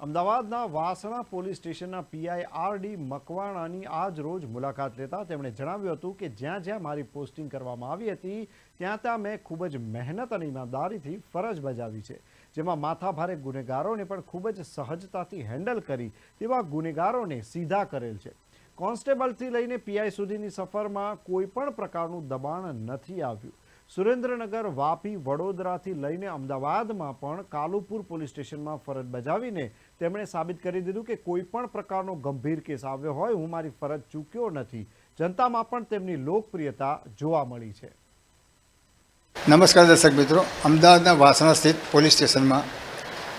અમદાવાદના વાસણા પોલીસ સ્ટેશનના PI R D મકવાણાની આજ રોજ મુલાકાત લેતા તેમણે જણાવ્યું હતું કે જ્યાં જ્યાં મારી પોસ્ટિંગ કરવામાં આવી હતી, ત્યાં ત્યાં મેં ખૂબ જ મહેનત અને ઈમાનદારીથી ફરજ બજાવી છે. જેમાં માથાભારે ગુનેગારોને પણ ખૂબ જ સહજતાથી હેન્ડલ કરી તેવા ગુનેગારોને સીધા કરેલ છે. કોન્સ્ટેબલથી લઈને પીઆઈ સુધીની સફરમાં કોઈ પણ પ્રકારનું દબાણ નથી આવ્યું. સુરેન્દ્રનગર, વાપી, વડોદરાથી લઈને અમદાવાદમાં પણ કાલુપુર પોલીસ સ્ટેશનમાં ફરજ બજાવીને તેમણે સાબિત કરી દીધું કે કોઈ પણ પ્રકારનો ગંભીર કેસ આવ્યો હોય, હું મારી ફરજ ચૂક્યો નથી. જનતામાં પણ તેમની લોકપ્રિયતા જોવા મળી છે. નમસ્કાર દર્શક મિત્રો. અમદાવાદના વાસણા સ્થિત પોલીસ સ્ટેશનમાં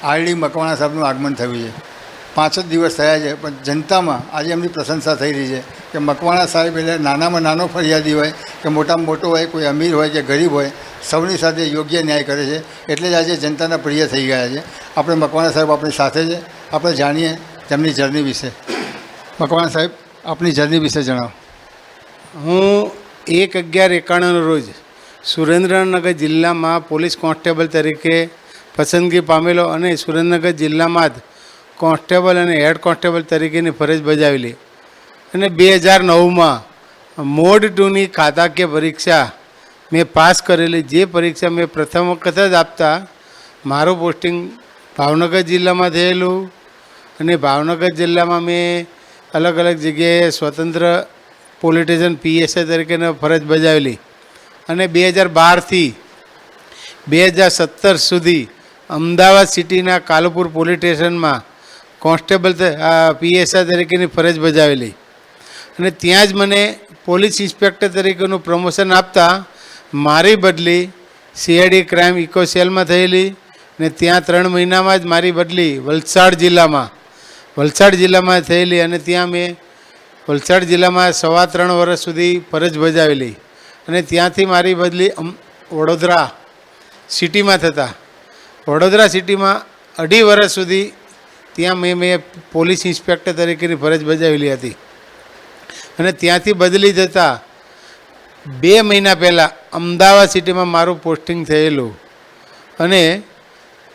આરડી મકવાણા સાહેબનું આગમન થયું છે. પાંચ જ દિવસ થયા છે, પણ જનતામાં આજે એમની પ્રશંસા થઈ રહી છે કે મકવાણા સાહેબ એટલે નાનામાં નાનો ફરિયાદી હોય કે મોટામાં મોટો હોય, કોઈ અમીર હોય કે ગરીબ હોય, સૌની સાથે યોગ્ય ન્યાય કરે છે. એટલે જ આજે જનતાના પ્રિય થઈ ગયા છે. આપણે મકવાણા સાહેબ આપણી સાથે છે. આપણે જાણીએ તેમની જર્ની વિશે. મકવાણા સાહેબ, આપની જર્ની વિશે જણાવો. હું એક અગિયાર એકાણુંના રોજ સુરેન્દ્રનગર જિલ્લામાં પોલીસ કોન્સ્ટેબલ તરીકે પસંદગી પામેલો અને સુરેન્દ્રનગર જિલ્લામાં જ કોન્સ્ટેબલ અને હેડ કોન્સ્ટેબલ તરીકેની ફરજ બજાવેલી. અને બે હજાર નવમાં મોડ ટુની ખાતાકીય પરીક્ષા મેં પાસ કરેલી. જે પરીક્ષા મેં પ્રથમ વખત જ આપતા. મારું પોસ્ટિંગ ભાવનગર જિલ્લામાં થયેલું. અને ભાવનગર જિલ્લામાં મેં અલગ અલગ જગ્યાએ સ્વતંત્ર પોલિટિશિયન પીએસઆઈ તરીકેની ફરજ બજાવેલી. અને બે હજાર બારથી બે હજાર સત્તર સુધી અમદાવાદ સિટીના કાલુપુર પોલીસ સ્ટેશનમાં કોન્સ્ટેબલ પીએસઆઈ તરીકેની ફરજ બજાવેલી. અને ત્યાં જ મને પોલીસ ઇન્સ્પેક્ટર તરીકેનું પ્રમોશન આપતા મારી બદલી સીઆઈડી ક્રાઇમ ઇકો સેલમાં થયેલી ને ત્યાં ત્રણ મહિનામાં જ મારી બદલી વલસાડ જિલ્લામાં વલસાડ જિલ્લામાં થયેલી અને ત્યાં મેં વલસાડ જિલ્લામાં સવા ત્રણ વર્ષ સુધી ફરજ બજાવેલી. અને ત્યાંથી મારી બદલી વડોદરા સિટીમાં થતા. વડોદરા સિટીમાં અઢી વર્ષ સુધી ત્યાં મેં મેં પોલીસ ઇન્સ્પેક્ટર તરીકેની ફરજ બજાવેલી હતી. અને ત્યાંથી બદલી જતા બે મહિના પહેલાં અમદાવાદ સિટીમાં મારું પોસ્ટિંગ થયેલું. અને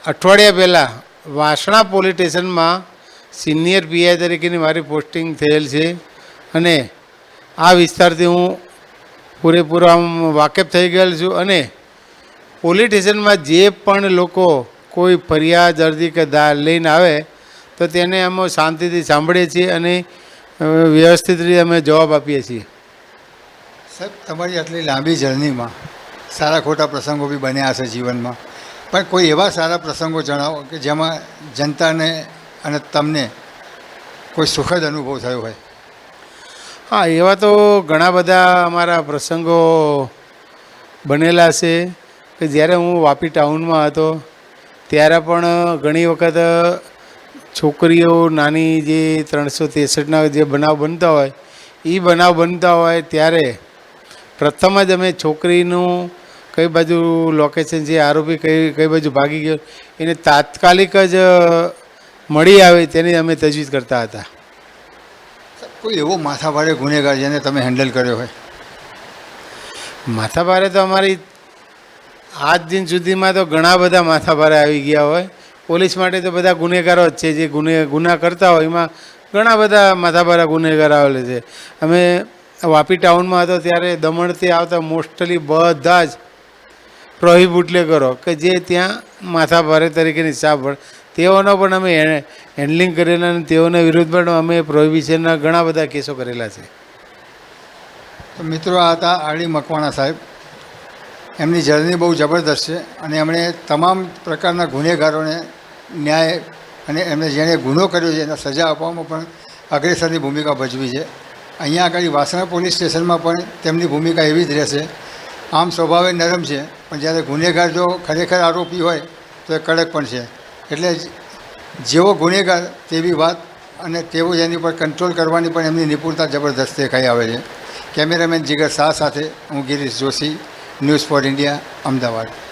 અઠવાડિયા પહેલાં વાસણા પોલીસ સ્ટેશનમાં સિનિયર પીઆઈ તરીકેની મારી પોસ્ટિંગ થયેલ છે. અને આ વિસ્તારથી હું પૂરેપૂરો વાકેફ થઈ ગયેલ છું. અને પોલીસ સ્ટેશનમાં જે પણ લોકો કોઈ ફરિયાદ અરજી કે દા લઈને આવે તો તેને અમે શાંતિથી સાંભળીએ છીએ અને વ્યવસ્થિત રીતે અમે જવાબ આપીએ છીએ. સાહેબ તમારી આટલી લાંબી જર્નીમાં સારા ખોટા પ્રસંગો બી બન્યા હશે જીવનમાં. પણ કોઈ એવા સારા પ્રસંગો જણાવો કે જેમાં જનતાને અને તમને કોઈ સુખદ અનુભવ થયો હોય? હા એવા તો ઘણા બધા અમારા પ્રસંગો બનેલા છે કે જ્યારે હું વાપી ટાઉનમાં હતો ત્યારે પણ ઘણી વખત છોકરીઓ નાની જે ત્રણસો ત્રેસઠના જે બનાવ બનતા હોય એ બનાવ બનતા હોય ત્યારે પ્રથમ જ અમે છોકરીનું કઈ બાજુ લોકેશન છે આરોપી કઈ કઈ બાજુ ભાગી ગયો એને તાત્કાલિક જ મળી આવે તેની અમે તજવીજ કરતા હતા. કોઈ એવો માથાભારે ગુનેગાર જેને તમે હેન્ડલ કર્યો હોય? માથાભારે તો અમારી આજ દિન સુધીમાં તો ઘણા બધા માથાભારે આવી ગયા હોય. પોલીસ માટે તો બધા ગુનેગારો જ છે. જે ગુને, ગુના કરતા હોય એમાં ઘણા બધા માથાભારા ગુનેગાર આવેલા છે. અમે વાપી ટાઉનમાં હતો ત્યારે દમણથી આવતા મોસ્ટલી બધા જ પ્રોહિબુટલેગરો કે જે ત્યાં માથાભારે તરીકેની સાંભળ તેઓનો પણ અમે હેન્ડલિંગ કરેલા અને તેઓના વિરુદ્ધ પણ અમે પ્રોહિબિશનના ઘણા બધા કેસો કરેલા છે. મિત્રો, આ હતા આરડી મકવાણા સાહેબ. એમની જર્ની બહુ જબરદસ્ત છે અને એમણે તમામ પ્રકારના ગુનેગારોને ન્યાય અને એમને જેણે ગુનો કર્યો છે, એને સજા આપવામાં પણ અગ્રેસરની ભૂમિકા ભજવી છે. અહીંયા આગળ વાસણા પોલીસ સ્ટેશનમાં પણ તેમની ભૂમિકા એવી જ રહેશે. આમ સ્વભાવે નરમ છે, પણ જ્યારે ગુનેગાર જો ખરેખર આરોપી હોય, તો એ કડક પણ છે. એટલે જ જેવો ગુનેગાર તેવી વાત અને તેવો જેની પર કંટ્રોલ કરવાની પણ એમની નિપુણતા જબરદસ્ત દેખાઈ આવે છે. કેમેરામેન જીગર શાહ સાથે હું Girish Joshi, news for India, Ahmedabad.